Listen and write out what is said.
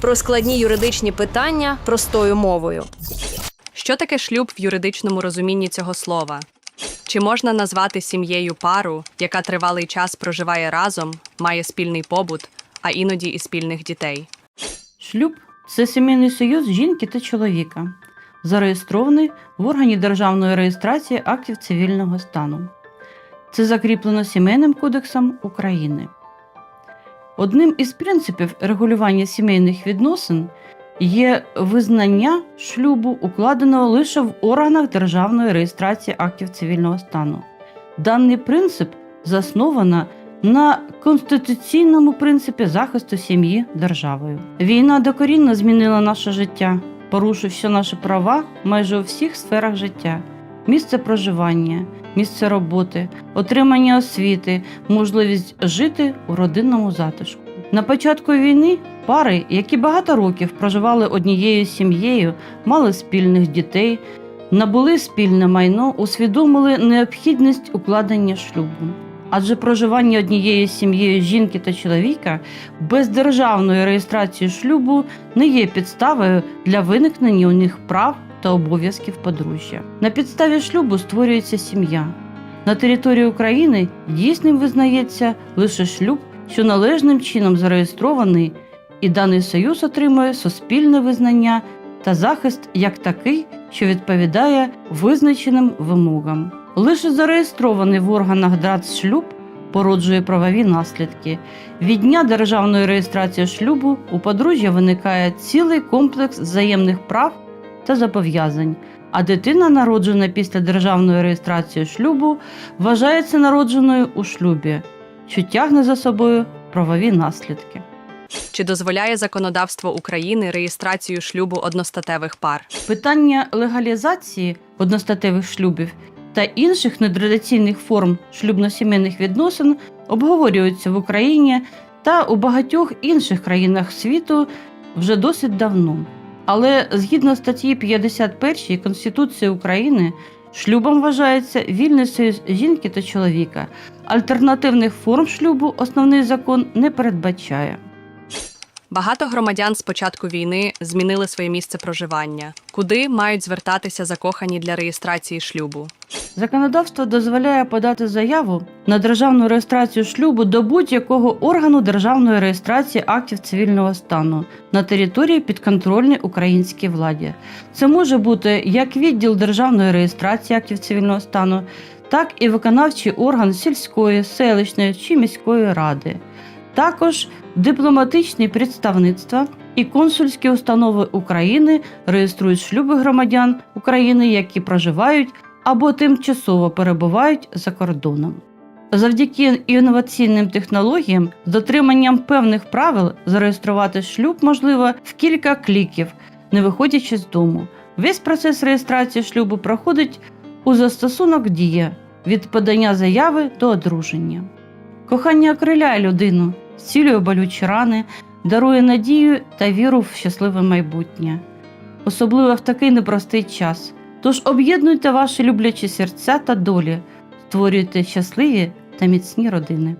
Про складні юридичні питання простою мовою. Що таке шлюб в юридичному розумінні цього слова? Чи можна назвати сім'єю пару, яка тривалий час проживає разом, має спільний побут, а іноді і спільних дітей? Шлюб це сімейний союз жінки та чоловіка, зареєстрований в органі державної реєстрації актів цивільного стану. Це закріплено Сімейним кодексом України. Одним із принципів регулювання сімейних відносин є визнання шлюбу, укладеного лише в органах державної реєстрації актів цивільного стану. Даний принцип засновано на конституційному принципі захисту сім'ї державою. Війна докорінно змінила наше життя, порушивши наші права майже у всіх сферах життя: місце проживання, місце роботи, отримання освіти, можливість жити у родинному затишку. На початку війни пари, які багато років проживали однією сім'єю, мали спільних дітей, набули спільне майно, усвідомили необхідність укладення шлюбу. Адже проживання однією сім'єю жінки та чоловіка без державної реєстрації шлюбу не є підставою для виникнення у них прав та обов'язків подружжя. На підставі шлюбу створюється сім'я. На території України дійсним визнається лише шлюб, що належним чином зареєстрований, і даний союз отримує суспільне визнання та захист як такий, що відповідає визначеним вимогам. Лише зареєстрований в органах ДРАЦ-шлюб породжує правові наслідки. Від дня державної реєстрації шлюбу у подружжя виникає цілий комплекс взаємних прав та зобов'язань. А дитина, народжена після державної реєстрації шлюбу, вважається народженою у шлюбі, що тягне за собою правові наслідки. Чи дозволяє законодавство України реєстрацію шлюбу одностатевих пар? Питання легалізації одностатевих шлюбів та інших нетрадиційних форм шлюбно-сімейних відносин обговорюються в Україні та у багатьох інших країнах світу вже досить давно. Але згідно статті 51 Конституції України, шлюбом вважається вільний союз жінки та чоловіка. Альтернативних форм шлюбу основний закон не передбачає. Багато громадян з початку війни змінили своє місце проживання. Куди мають звертатися закохані для реєстрації шлюбу? Законодавство дозволяє подати заяву на державну реєстрацію шлюбу до будь-якого органу державної реєстрації актів цивільного стану на території підконтрольній українській владі. Це може бути як відділ державної реєстрації актів цивільного стану, так і виконавчий орган сільської, селищної чи міської ради. Також дипломатичні представництва і консульські установи України реєструють шлюби громадян України, які проживають або тимчасово перебувають за кордоном. Завдяки інноваційним технологіям з дотриманням певних правил зареєструвати шлюб можливо в кілька кліків, не виходячи з дому. Весь процес реєстрації шлюбу проходить у застосунок Дія від подання заяви до одруження. Кохання окриляє людину, зцілює болючі рани, дарує надію та віру в щасливе майбутнє, особливо в такий непростий час. Тож об'єднуйте ваші люблячі серця та долі, створюйте щасливі та міцні родини.